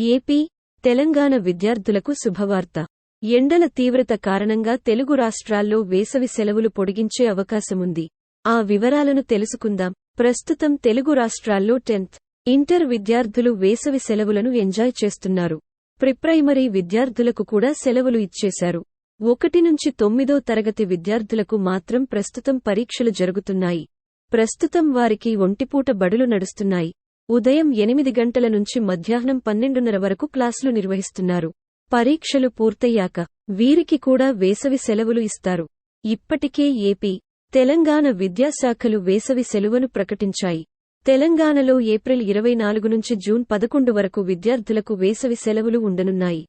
AP Telangana విద్యార్థులకు శుభవార్త. ఎండల తీవ్రత కారణంగా తెలుగు రాష్ట్రాల్లో వేసవి సెలవులు పొడిగించే అవకాశముంది. ఆ వివరాలను తెలుసుకుందాం. ప్రస్తుతం తెలుగు రాష్ట్రాల్లో టెన్త్ ఇంటర్ విద్యార్థులు వేసవి సెలవులను ఎంజాయ్ చేస్తున్నారు. ప్రిప్రైమరీ విద్యార్థులకు కూడా సెలవులు ఇచ్చేశారు. ఒకటి నుంచి తొమ్మిదో తరగతి విద్యార్థులకు మాత్రం ప్రస్తుతం పరీక్షలు జరుగుతున్నాయి. ప్రస్తుతం వారికి ఒంటిపూట బడులు నడుస్తున్నాయి. ఉదయం ఎనిమిది గంటల నుంచి మధ్యాహ్నం పన్నెండున్నర వరకు క్లాసులు నిర్వహిస్తున్నారు. పరీక్షలు పూర్తయ్యాక వీరికి కూడా వేసవి సెలవులు ఇస్తారు. ఇప్పటికే ఏపీ తెలంగాణ విద్యాశాఖలు వేసవి సెలవును ప్రకటించాయి. తెలంగాణలో ఏప్రిల్ ఇరవై నాలుగు నుంచి జూన్ పదకొండు వరకు విద్యార్థులకు వేసవి సెలవులు ఉండనున్నాయి.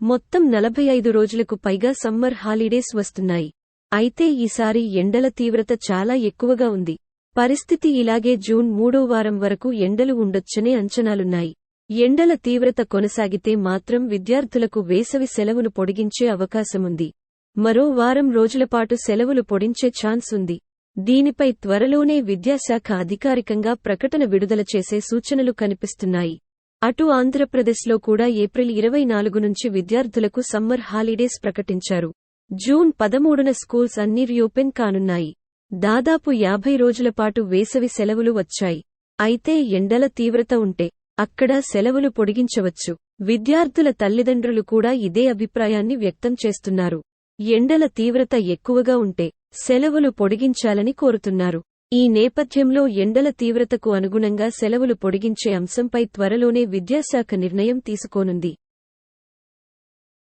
మొత్తం నలభై ఐదు రోజులకు పైగా సమ్మర్ హాలిడేస్ వస్తున్నాయి. అయితే ఈసారి ఎండల తీవ్రత చాలా ఎక్కువగా ఉంది. పరిస్థితి ఇలాగే జూన్ మూడో వారం వరకు ఎండలు ఉండొచ్చనే అంచనాలున్నాయి. ఎండల తీవ్రత కొనసాగితే మాత్రం విద్యార్థులకు వేసవి సెలవును పొడిగించే అవకాశముంది. మరో వారం రోజులపాటు సెలవులు పొడించే ఛాన్స్ ఉంది దీనిపై త్వరలోనే విద్యాశాఖ అధికారికంగా ప్రకటన విడుదల చేసే సూచనలు కనిపిస్తున్నాయి. అటు ఆంధ్రప్రదేశ్లో కూడా ఏప్రిల్ ఇరవై నాలుగు నుంచి విద్యార్థులకు సమ్మర్ హాలిడేస్ ప్రకటించారు. జూన్ పదమూడున స్కూల్స్ అన్ని రీఓపెన్ కానున్నాయి. దాదాపు యాభై రోజులపాటు వేసవి సెలవులు వచ్చాయి. అయితే ఎండల తీవ్రత ఉంటే అక్కడ సెలవులు పొడిగించవచ్చు. విద్యార్థుల తల్లిదండ్రులు కూడా ఇదే అభిప్రాయాన్ని వ్యక్తం చేస్తున్నారు. ఎండల తీవ్రత ఎక్కువగా ఉంటే సెలవులు పొడిగించాలని కోరుతున్నారు. ఈ నేపథ్యంలో ఎండల తీవ్రతకు అనుగుణంగా సెలవులు పొడిగించే అంశంపై త్వరలోనే విద్యాశాఖ నిర్ణయం తీసుకోనుంది.